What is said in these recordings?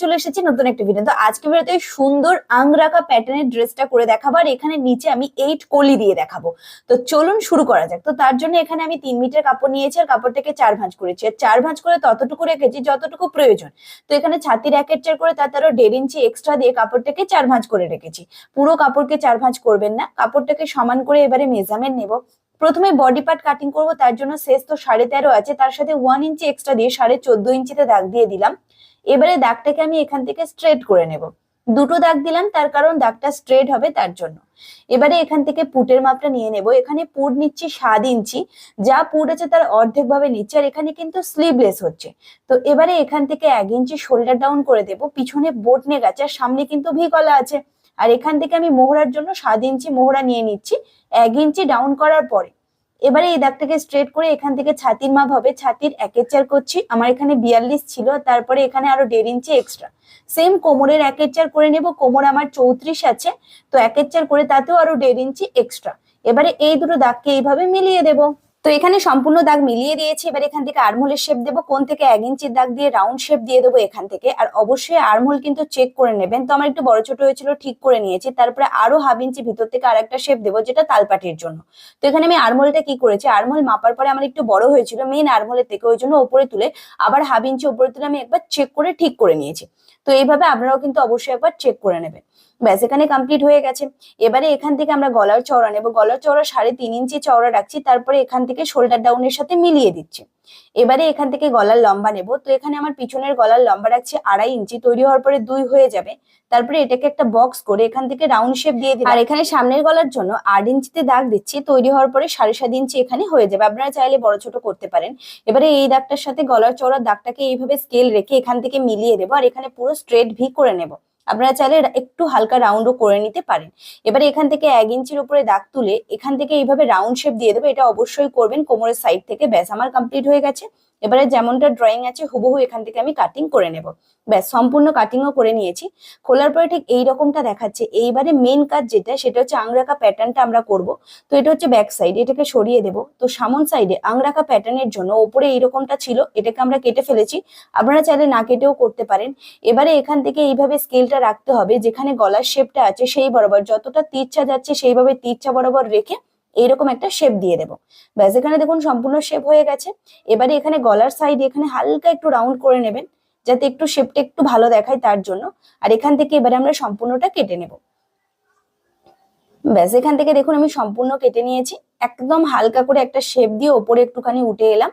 চলে আজকে প্যাটার্নের ড্রেসটা করে আর এখানে নিচে আমি এইট দিয়ে দেখাবো। তো চলুন শুরু করা যাক। তো তার জন্য এখানে আমি তিন মিটার কাপড় নিয়েছি আর কাপড়টাকে চার ভাঁজ করেছি। আর চার ভাঁজ করে ততটুকু রেখেছি যতটুকু প্রয়োজন। তো এখানে ছাতির এক চার করে তার তারও দেড় ইঞ্চি এক্সট্রা দিয়ে কাপড়টাকে চার ভাঁজ করে রেখেছি। পুরো কাপড়কে চার ভাঁজ করবেন না। কাপড়টাকে সমান করে এবারে মেজারমেন্ট নেব। প্রথমে বডি পার্ট কাটিং করব, তার জন্য শেষ তো সাড়ে তেরো আছে, তার সাথে ওয়ান ইঞ্চি এক্সট্রা দিয়ে সাড়ে চোদ্দ ইঞ্চিতে দাগ দিয়ে দিলাম। এবারে দাগটাকে আমি এখান থেকে স্ট্রেট করে নেব। দুটো দাগ দিলাম, তার কারণ দাগটা স্ট্রেট হবে তার জন্য। এবারে এখান থেকে পুটের মাপটা নিয়ে নেব। এখানে পুট নিচ্ছি সাত ইঞ্চি, যা পুট আছে তার অর্ধেক ভাবে নিচ্ছে, আর এখানে কিন্তু স্লিভলেস হচ্ছে। তো এবারে এখান থেকে এক ইঞ্চি শোল্ডার ডাউন করে দেব, পিছনে বোট নেক আছে, আর সামনে কিন্তু ভি কলা আছে। আর এখান থেকে আমি মোহরার জন্য সাত ইঞ্চি মোহরা নিয়ে নিচ্ছি, এক ইঞ্চি ডাউন করার পরে। এবারে এই দাগটাকে স্ট্রেট করে এখান থেকে ছাতির মাপ হবে, ছাতির একের চার করছি। আমার এখানে বিয়াল্লিশ ছিল, তারপরে এখানে আরও দেড় ইঞ্চি এক্সট্রা সেম কোমরের একের চার করে নেব, কোমর আমার চৌত্রিশ আছে, তো একের চার করে তাতেও আরও দেড় ইঞ্চি এক্সট্রা এবারে এই দুটো দাগকে এইভাবে মিলিয়ে দেবো। তো এখানে সম্পূর্ণ দাগ মিলিয়ে দিয়েছি। এবার এখান থেকে আর্মহোলের শেপ দেবো। কোন থেকে এক ইঞ্চির দাগ দিয়ে রাউন্ড শেপ দিয়ে দেবো এখান থেকে। আর অবশ্যই আর্মহোল কিন্তু চেক করে নেবেন। তো আমার একটু বড় ছোট হয়েছিল, ঠিক করে নিয়েছি। তারপরে আরও হাফ ইঞ্চি ভিতর থেকে আর একটা শেপ দেবো, যেটা তালপাটির জন্য। তো এখানে আমি আর্মহোলটা কি করেছি? আর্মহোল মাপার পরে আমার একটু বড় হয়েছিল মেন আর্মহোলের থেকে। ওই জন্য ওপরে তুলে, আবার হাফ ইঞ্চি ওপরে তুলে আমি একবার চেক করে, ঠিক করে নিয়েছি। তো এইভাবে আপনারাও কিন্তু অবশ্যই একবার চেক করে নেবেন। ব্যাস, এখানে কমপ্লিট হয়ে গেছে। এবারে এখান থেকে আমরা গলার চওড়া নেব। গলার চওড়া সাড়ে তিন ইঞ্চি চওড়া রাখছি। তারপরে এখান থেকে শোল্ডার ডাউনের সাথে মিলিয়ে দিচ্ছি। এবারে এখান থেকে গলার লম্বা নেব। তো এখানে আমার পিছনের গলার লম্বা রাখছি, আড়াই ইঞ্চি। তৈরি হওয়ার পরে দুই হয়ে যাবে। তারপরে এটাকে একটা বক্স করে এখান থেকে রাউন্ড শেপ দিয়ে দিই আর এখানে সামনের গলার জন্য আট ইঞ্চিতে দাগ দিচ্ছি। তৈরি হওয়ার পরে সাড়ে সাত ইঞ্চি এখানে হয়ে যাবে। আপনারা চাইলে বড় ছোট করতে পারেন। এবারে এই দাগটার সাথে গলার চওড়ার দাগটাকে এইভাবে স্কেল রেখে এখান থেকে মিলিয়ে দেবো। আর এখানে পুরো স্ট্রেট ভি করে নেব। আপনারা চাইলে একটু হালকা রাউন্ডও করে নিতে পারেন। এবারে এখান থেকে এক ইঞ্চির উপরে দাগ তুলে এখান থেকে এইভাবে রাউন্ড শেপ দিয়ে দেবে। এটা অবশ্যই করবেন। কোমরের সাইড থেকে ব্যাস, আমার কমপ্লিট হয়ে গেছে। এবারে যেমনটা ড্রয়িং আছে, হুবহু এখান থেকে আমি কাটিং করে নেব। ব্যাস, সম্পূর্ণ কাটিংও করে নিয়েছি। খোলার পরে ঠিক এই রকমটা দেখাচ্ছে। এইবারে মেন কাজ যেটা, সেটা হচ্ছে আংরাকা প্যাটার্নটা আমরা করব। তো এটা হচ্ছে ব্যাক সাইড এটাকে সরিয়ে দেব। তো সামন সাইডে আংরাকা প্যাটার্নের জন্য ওপরে এইরকমটা ছিল, এটাকে আমরা কেটে ফেলেছি। আপনারা চাইলে না কেটেও করতে পারেন। এবারে এখান থেকে এইভাবে স্কেলটা রাখতে হবে, যেখানে গলার শেপটা আছে সেই বরাবর। যতটা তীরছা যাচ্ছে সেইভাবে তীরছা বরাবর রেখে এইরকম একটা শেপ দিয়ে দেবো। ব্যাস, এখানে দেখুন সম্পূর্ণ শেপ হয়ে গেছে। এবারে এখানে গলার সাইড এখানে হালকা একটু রাউন্ড করে নেবেন, যাতে একটু শেপটা একটু ভালো দেখায় তার জন্য। আর এখান থেকে এবারে আমরা সম্পূর্ণটা কেটে নেব। ব্যাস, এখান থেকে দেখুন আমি সম্পূর্ণ কেটে নিয়েছি। একদম হালকা করে একটা শেপ দিয়ে ওপরে একটুখানি উঠে এলাম।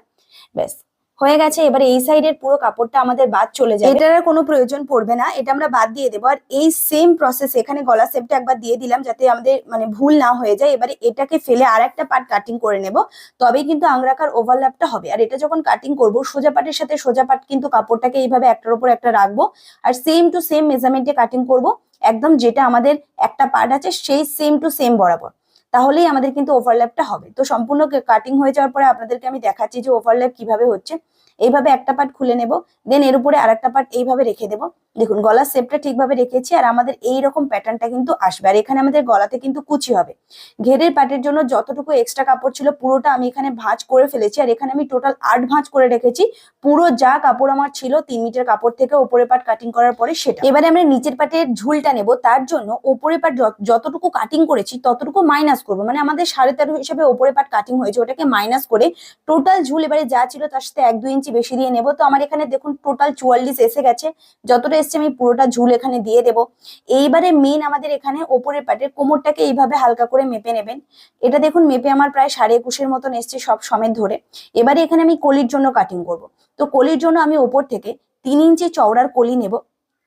ব্যাস হয়ে গেছে, এবার এই সাইডের পুরো কাপড়টা আমাদের বাদ চলে যাবে। এটার কোনো প্রয়োজন পড়বে না, এটা আমরা বাদ দিয়ে দেবো। আর এই সেম প্রসেস এখানে গলা শেপটা একবার দিয়ে দিলাম যাতে আমাদের মানে ভুল না হয়ে যায়। এবারে এটাকে ফেলে আর একটা পার্ট কাটিং করে নেব। তবেই কিন্তু আংরাকার ওভারল্যাপটা হবে। আর এটা যখন কাটিং করব, সোজা পাটের সাথে সোজা পাট কিন্তু কাপড়টাকে এইভাবে একটার উপর একটা রাখব। আর সেম টু সেম মেজারমেন্টে কাটিং করব। একদম যেটা আমাদের একটা পার্ট আছে, সেই সেম টু সেম বরাবর। তাহলেই আমাদের কিন্তু ওভারল্যাপটা হবে। তো সম্পূর্ণ কাটিং হয়ে যাওয়ার পরে আপনাদেরকে আমি দেখাচ্ছি যে ওভারল্যাপ কীভাবে হচ্ছে। এইভাবে একটা পার্ট খুলে নেব দেন এর উপরে আর একটা পার্ট এইভাবে রেখে দেবো। দেখুন, গলার শেপটা ঠিকভাবে রেখেছি আর আমাদের এই রকম প্যাটার্নটা কিন্তু আসবে। আর এখানে আমাদের গলাতে কিন্তু কুচি হবে। ঘেরের পাটের জন্য যতটুকু এক্সট্রা কাপড় ছিল পুরোটা আমি এখানে ভাঁজ করে ফেলেছি আর এখানে আমি টোটাল আট ভাঁজ করে রেখেছি। পুরো যা কাপড় আমার ছিল তিন মিটার কাপড় থেকে ওপরের পাট কাটিং করার পরে সেটা। এবারে আমরা নিচের পাটের ঝুলটা নেব। তার জন্য ওপরে পাট যতটুকু কাটিং করেছি ততটুকু মাইনাস করব। মানে আমাদের সাড়ে তেরো হিসাবে ওপরে পাট কাটিং হয়েছে। ওটাকে মাইনাস করে টোটাল ঝুল এবারে যা ছিল তার সাথে এক দুই ইঞ্চি বেশি দিয়ে নেব। তো আমার এখানে দেখুন টোটাল চুয়াল্লিশ এসে গেছে। যতটা এসছে আমি পুরোটা ঝুল এখানে দিয়ে দেব। এইবারে মেন আমাদের এখানে ওপরের পাটের কোমরটাকে এইভাবে হালকা করে মেপে নেবেন। এটা দেখুন মেপে আমার প্রায় সাড়ে একুশের মতন এসছে সব সমেত ধরে। এবারে এখানে আমি কলির জন্য কাটিং করব। তো কলির জন্য আমি ওপর থেকে তিন ইঞ্চি চওড়ার কলি নেব।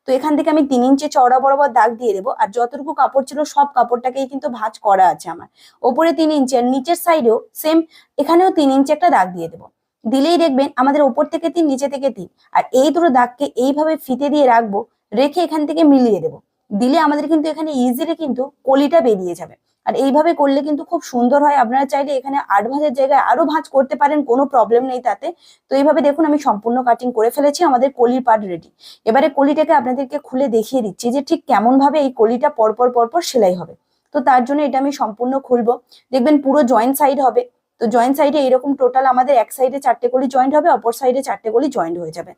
তো এখান থেকে আমি তিন ইঞ্চি চওড়া বরাবর দাগ দিয়ে দেবো। আর যতটুকু কাপড় ছিল সব কাপড়টাকেই কিন্তু ভাঁজ করা আছে আমার। ওপরে তিন ইঞ্চি আর নিচের সাইডেও সেম এখানেও তিন ইঞ্চি একটা দাগ দিয়ে দেবো। দিলেই দেখবেন আমাদের ওপর থেকে তিন নিচে থেকে তিন আর এই দুটো দাগকে এইভাবে ফিতে দিয়ে রাখব, রেখে এখান থেকে মিলিয়ে দেবো। দিলে আমাদের কিন্তু এখানে ইজিলি কিন্তু কলিটা বেরিয়ে যাবে। আর এইভাবে করলে কিন্তু খুব সুন্দর হয়। আপনারা চাইলে এখানে আট ভাঁজের জায়গায় আরও ভাঁজ করতে পারেন, কোনো প্রবলেম নেই তাতে। তো এইভাবে দেখুন, আমি সম্পূর্ণ কাটিং করে ফেলেছি, আমাদের কলির পার্ট রেডি এবারে কলিটাকে আপনাদেরকে খুলে দেখিয়ে দিচ্ছি যে ঠিক কেমন ভাবে এই কলিটা পরপর পরপর সেলাই হবে। তো তার জন্য এটা আমি সম্পূর্ণ খুলবো। দেখবেন পুরো জয়েন্ট সাইড হবে। তো জয়েন্ট সাইডে এরকম টোটাল আমাদের এক সাইডে চারটে কলি জয়েন্ট হবে, অপর সাইডে চারটে কলি জয়েন্ট হয়ে যাবে।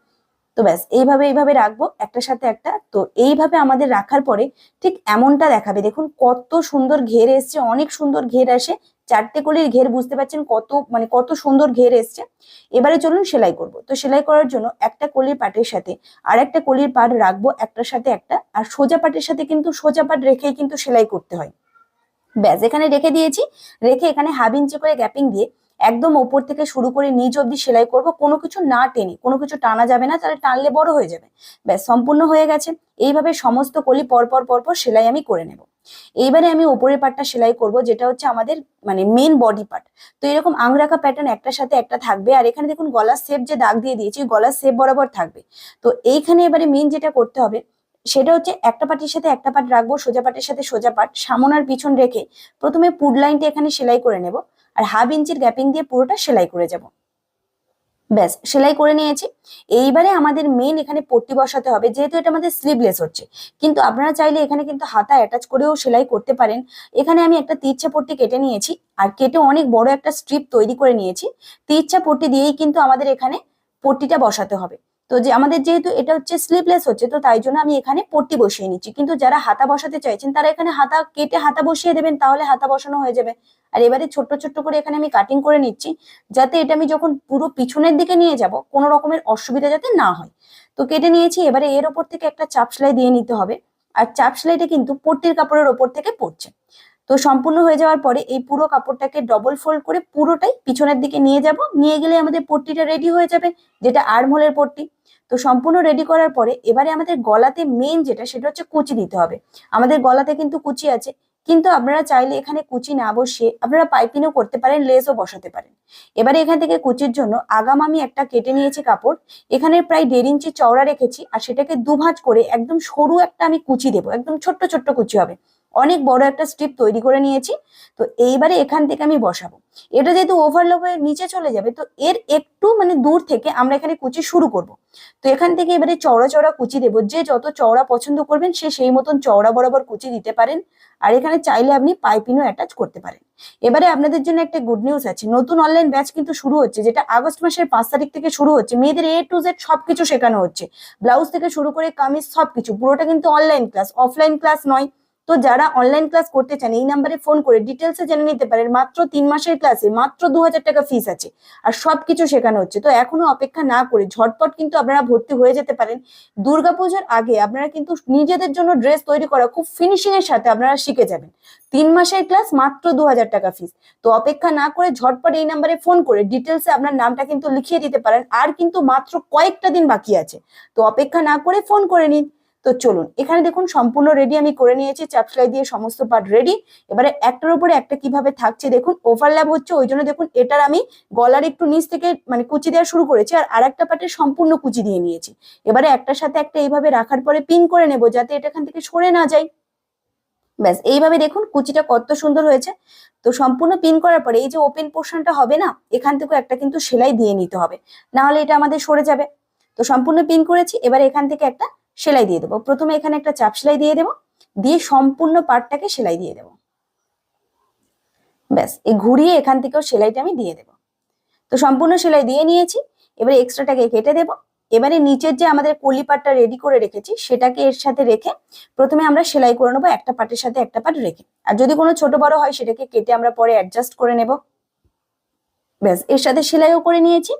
তো ব্যাস, এইভাবে এইভাবে রাখব, একটার সাথে একটা। তো এইভাবে আমাদের রাখার পরে ঠিক এমনটা দেখাবে। দেখুন কত সুন্দর ঘের এসছে, অনেক সুন্দর ঘের আসে। চারটে কলির ঘের বুঝতে পারছেন কত মানে কত সুন্দর ঘের এসছে। এবারে চলুন সেলাই করব। তো সেলাই করার জন্য একটা কলির পাটের সাথে আর একটা কলির পাট রাখব, একটার সাথে একটা। আর সোজা পাটের সাথে কিন্তু সোজা পাট রেখেই কিন্তু সেলাই করতে হয়। ব্যাস, এখানে রেখে দিয়েছি। রেখে এখানে হাফ ইঞ্চি করে গ্যাপিং দিয়ে একদম ওপর থেকে শুরু করে নিচ অব্দি সেলাই করব। কোনো কিছু না টেনে, কোনো কিছু টানা যাবে না, তাহলে টানলে বড় হয়ে যাবে। ব্যাস, সম্পূর্ণ হয়ে গেছে। এইভাবে সমস্ত কলি পরপর পরপর সেলাই আমি করে নেব। এইবারে আমি ওপরের পার্টটা সেলাই করব, যেটা হচ্ছে আমাদের মানে মেন বডি পার্ট তো এরকম আংরাখা প্যাটার্ন একটার সাথে একটা থাকবে। আর এখানে দেখুন গলার শেপ যে দাগ দিয়ে দিয়েছি, গলার শেপ বরাবর থাকবে। তো এইখানে এবারে মেন যেটা করতে হবে সেটা হচ্ছে একটা পাটির সাথে একটা পাট রাখব, সোজা পাটের সাথে সোজা পাট সামন আর পিছন রেখে প্রথমে পুড লাইনটা এখানে সেলাই করে নেব আর হাফ ইঞ্চির গ্যাপিং দিয়ে পুরোটা সেলাই করে যাব। ব্যাস, সেলাই করে নিয়েছি। এইবারে আমাদের মেন এখানে পট্টি বসাতে হবে, যেহেতু এটা আমাদের স্লিভলেস হচ্ছে। কিন্তু আপনারা চাইলে এখানে কিন্তু হাতা অ্যাটাচ করেও সেলাই করতে পারেন। এখানে আমি একটা তিরছা পট্টি কেটে নিয়েছি আর কেটে অনেক বড় একটা স্ট্রিপ তৈরি করে নিয়েছি। তিরছা পট্টি দিয়েই কিন্তু আমাদের এখানে পট্টিটা বসাতে হবে। তো যে আমাদের যেহেতু এটা হচ্ছে স্লিপলেস হচ্ছে, তো তাই জন্য আমি এখানে পট্টি বসিয়ে নিচ্ছি। কিন্তু যারা হাতা বসাতে চাইছেন, তারা এখানে হাতা কেটে হাতা বসিয়ে দেবেন, তাহলে হাতা বসানো হয়ে যাবে। আর এবারে ছোট্ট ছোট্ট করে এখানে আমি কাটিং করে নিচ্ছি, যাতে এটা আমি যখন পুরো পিছনের দিকে নিয়ে যাব, কোনো রকমের অসুবিধা যাতে না হয়। তো কেটে নিয়েছি, এবারে এর ওপর থেকে একটা চাপ সেলাই দিয়ে নিতে হবে। আর চাপ সেলাইটা কিন্তু পট্টির কাপড়ের ওপর থেকে পড়ছে। তো সম্পূর্ণ হয়ে যাওয়ার পরে এই পুরো কাপড়টাকে ডবল ফোল্ড করে পুরোটাই পিছনের দিকে নিয়ে যাব। নিয়ে গেলে আমাদের পট্টিটা রেডি হয়ে যাবে, যেটা আর্মহোলের পট্টি। তো সম্পূর্ণ রেডি করার পরে এবারে আমাদের গলাতে মেন যেটা, সেটা হচ্ছে কুচি দিতে হবে। আমাদের গলাতে কিন্তু কুচি আছে, কিন্তু আপনারা চাইলে এখানে কুচি না বসিয়ে আপনারা পাইপিংও করতে পারেন, লেসও বসাতে পারেন। এবারে এখান থেকে কুচির জন্য আগাম আমি একটা কেটে নিয়েছি কাপড়। এখানে প্রায় দেড় ইঞ্চি চওড়া রেখেছি, আর সেটাকে দুভাঁজ করে একদম সরু একটা আমি কুচি দেবো, একদম ছোট্ট ছোট্ট কুচি হবে। অনেক বড় একটা স্ট্রিপ তৈরি করে নিয়েছি। তো এইবারে এখান থেকে আমি বসাবো। এটা যেহেতু ওভারলোপ হয়ে নিচে চলে যাবে, তো এর একটু মানে দূর থেকে আমরা এখানে কুচি শুরু করব। তো এখান থেকে এবারে চওড়া চওড়া কুচি দেবো। যে যত চওড়া পছন্দ করবেন, সে সেই মতন চওড়া বরাবর কুচি দিতে পারেন। আর এখানে চাইলে আপনি পাইপিনও অ্যাটাচ করতে পারেন। এবারে আপনাদের জন্য একটা গুড নিউজ আছে। নতুন অনলাইন ব্যাচ কিন্তু শুরু হচ্ছে, যেটা আগস্ট মাসের পাঁচ তারিখ থেকে শুরু হচ্ছে। মেয়েদের এ টু জেড সবকিছু শেখানো হচ্ছে। ব্লাউজ থেকে শুরু করে কামিজ সবকিছু, পুরোটা কিন্তু অনলাইন ক্লাস অফলাইন ক্লাস নয়। তো যারা অনলাইন ক্লাস করতে চান, এই নাম্বারে ফোন করে ডিটেলসে জেনে নিতে পারেন, মাত্র তিন মাসের ক্লাসে মাত্র দু হাজার টাকা ফিস আছে আর সবকিছু শেখানো হচ্ছে। তো এখনও অপেক্ষা না করে ঝটপট কিন্তু আপনারা ভর্তি হয়ে যেতে পারেন। দুর্গাপুজোর আগে আপনারা কিন্তু নিজেদের জন্য ড্রেস তৈরি করা খুব ফিনিশিং এর সাথে আপনারা শিখে যাবেন। তিন মাসের ক্লাস মাত্র দু হাজার টাকা ফিস তো অপেক্ষা না করে ঝটপট এই নাম্বারে ফোন করে ডিটেলসে আপনার নামটা কিন্তু লিখিয়ে দিতে পারেন। আর কিন্তু মাত্র কয়েকটা দিন বাকি আছে। তো অপেক্ষা না করে ফোন করে নিন। তো চলুন, এখানে দেখুন সম্পূর্ণ রেডি আমি করে নিয়েছি, চাপ সেলাই দিয়ে সমস্ত পার্ট রেডি এবারে একটার উপরে একটা কীভাবে থাকছে দেখুন ওভারল্যাপ হচ্ছে, ওই জন্য দেখুন এটার আমি গলার একটু নিচ থেকে মানে কুচি দেওয়া শুরু করেছি আর আরেকটা পার্টে সম্পূর্ণ কুচি দিয়ে নিয়েছি। এবারে একটার সাথে একটা এইভাবে রাখার পরে পিন করে নেব যাতে এটা এখান থেকে সরে না যায়। ব্যাস, এইভাবে দেখুন কুচিটা কত সুন্দর হয়েছে। তো সম্পূর্ণ পিন করার পরে এই যে ওপেন পোর্শনটা হবে না, এখান থেকে একটা কিন্তু সেলাই দিয়ে নিতে হবে। না হলে এটা আমাদের সরে যাবে। তো সম্পূর্ণ পিন করেছি, এবার এখান থেকে একটা সেলাই দিয়ে দেবো। প্রথমে এখানে একটা চাপ সেলাই দিয়ে দেবো, দিয়ে সম্পূর্ণ পার্টটাকে সেলাই দিয়ে দেবো। ব্যাস এই ঘুরিয়ে এখান থেকেও সেলাইটা আমি দিয়ে দেবো। তো সম্পূর্ণ সেলাই দিয়ে নিয়েছি, এবারে এক্সট্রাটাকে কেটে দেবো। এবারে নিচের যে আমাদের কলি পাটটা রেডি করে রেখেছি, সেটাকে এর সাথে রেখে প্রথমে আমরা সেলাই করে নেব, একটা পাটের সাথে একটা পাট রেখে। আর যদি কোনো ছোট বড় হয়, সেটাকে কেটে আমরা পরে অ্যাডজাস্ট করে নেব। ব্যাস, এর সাথে সেলাইও করে নিয়েছি।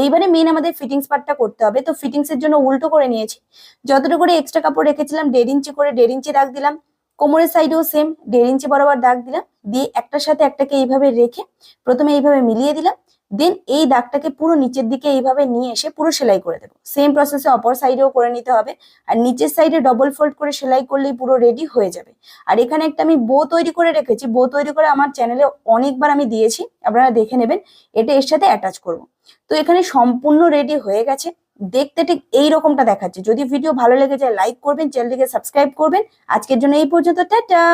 এইবারে মেন আমাদের ফিটিংস পার্টটা করতে হবে। তো ফিটিংস এর জন্য উল্টো করে নিয়েছি। যতটুকু করে এক্সট্রা কাপড় রেখেছিলাম, দেড় ইঞ্চি করে দেড় ইঞ্চি দাগ দিলাম। কোমরের সাইডেও সেম দেড় ইঞ্চি বরাবর দাগ দিলাম। দিয়ে একটার সাথে একটাকে এইভাবে রেখে প্রথমে এইভাবে মিলিয়ে দিলাম। দেন এই দাগটাকে পুরো নিচের দিকে এইভাবে নিয়ে এসে পুরো সেলাই করে দেবো। সেম প্রসেসে অপর সাইডেও করে নিতে হবে। আর নিচের সাইডে ডবল ফোল্ড করে সেলাই করলেই পুরো রেডি হয়ে যাবে। আর এখানে একটা আমি বো তৈরি করে রেখেছি। বো তৈরি করে আমার চ্যানেলে অনেকবার আমি দিয়েছি। আপনারা দেখে নেবেন। এটা এর সাথে অ্যাটাচ করব। তো এখানে সম্পূর্ণ রেডি হয়ে গেছে। দেখতে ঠিক এই রকমটা দেখাচ্ছে। যদি ভিডিও ভালো লেগে যায় লাইক করবেন চ্যানেলটিকে সাবস্ক্রাইব করবেন। আজকের জন্য এই পর্যন্ত। টাটা!